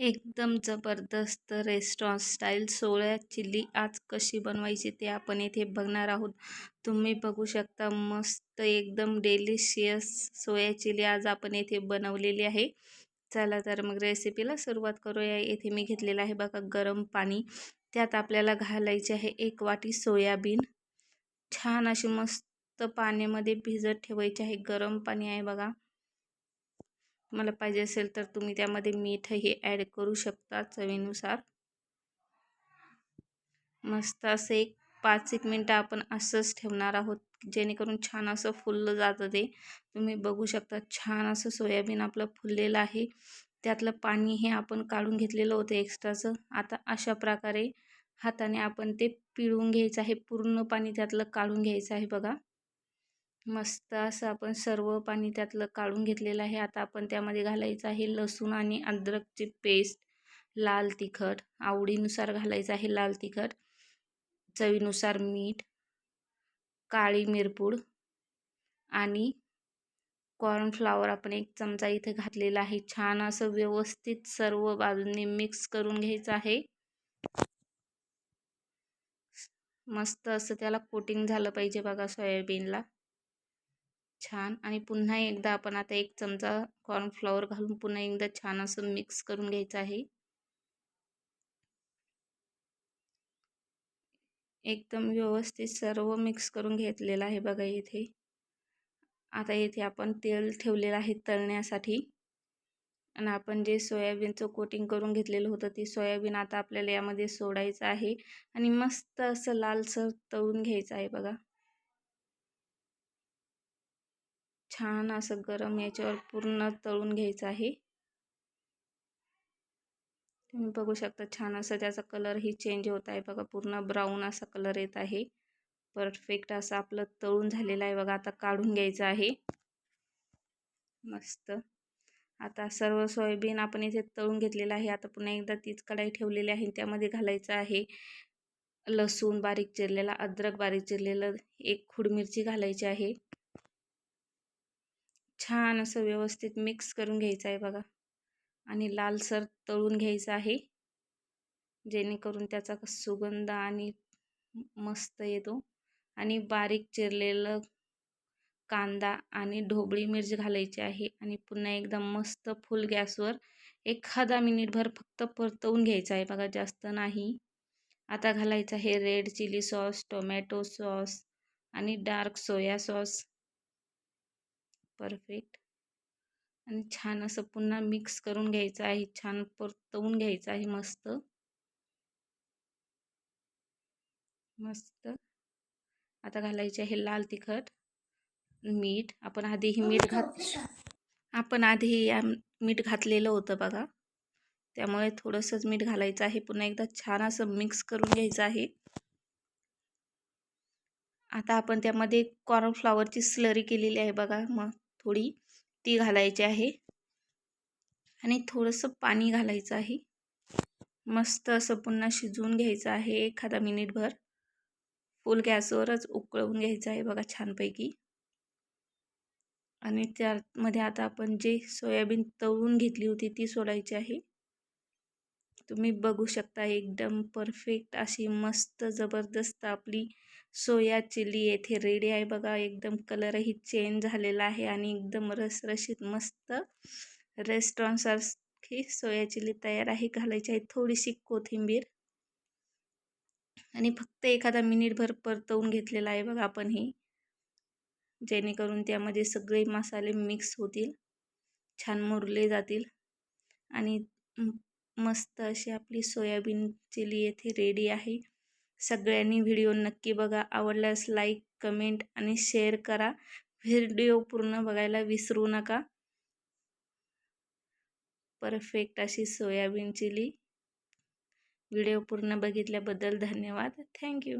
एकदम जबरदस्त restaurant style सोळ्या chilli आज कशी बनवायची ते आपण येथे बघणार आहोत. तुम्ही बघू शकता मस्त एकदम डेलिशियस सोया चिली आज आपण येथे बनवलेली आहे. चला तर मग रेसिपीला सुरुवात करूया. येथे मी घेतलेलं आहे बघा गरम पाणी. त्यात आपल्याला घालायचे आहे एक वाटी सोयाबीन. छान अशी मस्त पाण्यामध्ये भिजत ठेवायची आहे. गरम पाणी आहे बघा. तुम्हाला पाहिजे असेल तर तुम्ही त्यामध्ये मीठही ॲड करू शकता चवीनुसार. मस्त असं एक पाच एक मिनटं आपण असंच ठेवणार आहोत जेणेकरून छान असं फुललं जातं ते. तुम्ही बघू शकता छान असं सोयाबीन आपलं फुललेलं आहे. त्यातलं पाणी हे आपण काढून घेतलेलं होतं एक्स्ट्राचं. आता अशा प्रकारे हाताने आपण ते पिळून घ्यायचं आहे. पूर्ण पाणी त्यातलं काढून घ्यायचं आहे बघा. मस्त असं आपण सर्व पाणी त्यातलं काढून घेतलेलं आहे. आता आपण त्यामध्ये घालायचं आहे लसूण आणि अद्रकची पेस्ट लाल तिखट आवडीनुसार घालायचं आहे लाल तिखट चवीनुसार मीठ काळी मिरपूड आणि कॉर्नफ्लावर आपण एक चमचा इथे घातलेला आहे. छान असं व्यवस्थित सर्व बाजूंनी मिक्स करून घ्यायचं आहे. मस्त असं त्याला कोटिंग झालं पाहिजे बघा सोयाबीनला. छान आणि पुन्हा एकदा आपण आता एक चमचा कॉर्नफ्लॉवर घालून पुन्हा एकदा छान असं मिक्स करून घ्यायचं आहे. एकदम व्यवस्थित सर्व मिक्स करून घेतलेलं आहे बघा इथे. आता येथे आपण तेल ठेवलेलं आहे तळण्यासाठी. आणि आपण जे सोयाबीनचं कोटिंग करून घेतलेलं होतं ते सोयाबीन आता आपल्याला यामध्ये सोडायचं आहे. आणि मस्त असं लालसर तळून घ्यायचं आहे बघा. छान असं गरम याच्यावर पूर्ण तळून घ्यायचं आहे. तुम्ही बघू शकता छान असं त्याचा कलरही चेंज होत आहे. बघा पूर्ण ब्राऊन असा कलर येत आहे. परफेक्ट असं आपलं तळून झालेलं आहे बघा. आता काढून घ्यायचं आहे. मस्त. आता सर्व सोयाबीन आपण इथे तळून घेतलेलं आहे. आता पुन्हा एकदा तीच कढाई ठेवलेली आहे. त्यामध्ये घालायचं आहे लसूण बारीक चिरलेला अद्रक बारीक चिरलेलं एक खुड मिरची घालायची आहे. छान असं व्यवस्थित मिक्स करून घ्यायचं आहे बघा. आणि लालसर तळून घ्यायचं आहे. जेणेकरून त्याचा सुगंध आणि मस्त येतो. आणि बारीक चिरलेलं कांदा आणि ढोबळी मिरची घालायची आहे. आणि पुन्हा एकदम मस्त फुल गॅसवर एखादा मिनिटभर फक्त परतवून घ्यायचा आहे बघा जास्त नाही. आता घालायचं आहे red chili sauce tomato sauce आणि डार्क सोया सॉस परफेक्ट आणि छान असं पुन्हा मिक्स करून घ्यायचं आहे छान परतवून घ्यायचं आहे मस्त. मस्त. आता घालायचे आहे लाल तिखट मीठ. आपण आधीही मीठ घात आपण आधी मीठ घातलेलं होतं बघा. त्यामुळे थोडंसंच मीठ घालायचं आहे. पुन्हा एकदा छान असं मिक्स करून घ्यायचं आहे. आता आपण त्यामध्ये कॉर्नफ्लॉवरची स्लरी केलेली आहे बघा. मग थोडी ती घालायची आहे. आणि थोडंसं पाणी घालायचं आहे. मस्त असं पुन्हा शिजवून घ्यायचं आहे एखादा मिनिटभर. फुल गॅसवरच उकळवून घ्यायचं आहे बघा छानपैकी. आणि त्यामध्ये आता आपण जे सोयाबीन तळून घेतली होती ती सोडायची आहे. तुम्ही बघू शकता एकदम परफेक्ट अशी मस्त जबरदस्त आपली सोया चिली येथे रेडी आहे. बघा एकदम कलरही चेंज झालेला आहे आणि एकदम रसरशीत मस्त रेस्टॉरंटसारखी सोया चिली तयार आहे. घालायची आहे थोडीशी कोथिंबीर. आणि फक्त एखादा मिनिटभर परतवून घेतलेला आहे बघा आपण ही. जेणेकरून त्यामध्ये सगळे मसाले मिक्स होतील. छान मुरले जातील. आणि मस्त अशी आपली सोयाबीन चिली येथे रेडी आहे. सगळ्यांनी व्हिडिओ नक्की बघा. आवडल्यास लाईक कमेंट आणि शेअर करा. व्हिडिओ पूर्ण बघायला विसरू नका. परफेक्ट अशी सोयाबीन चिली. व्हिडिओ पूर्ण बघितल्याबद्दल धन्यवाद. थँक्यू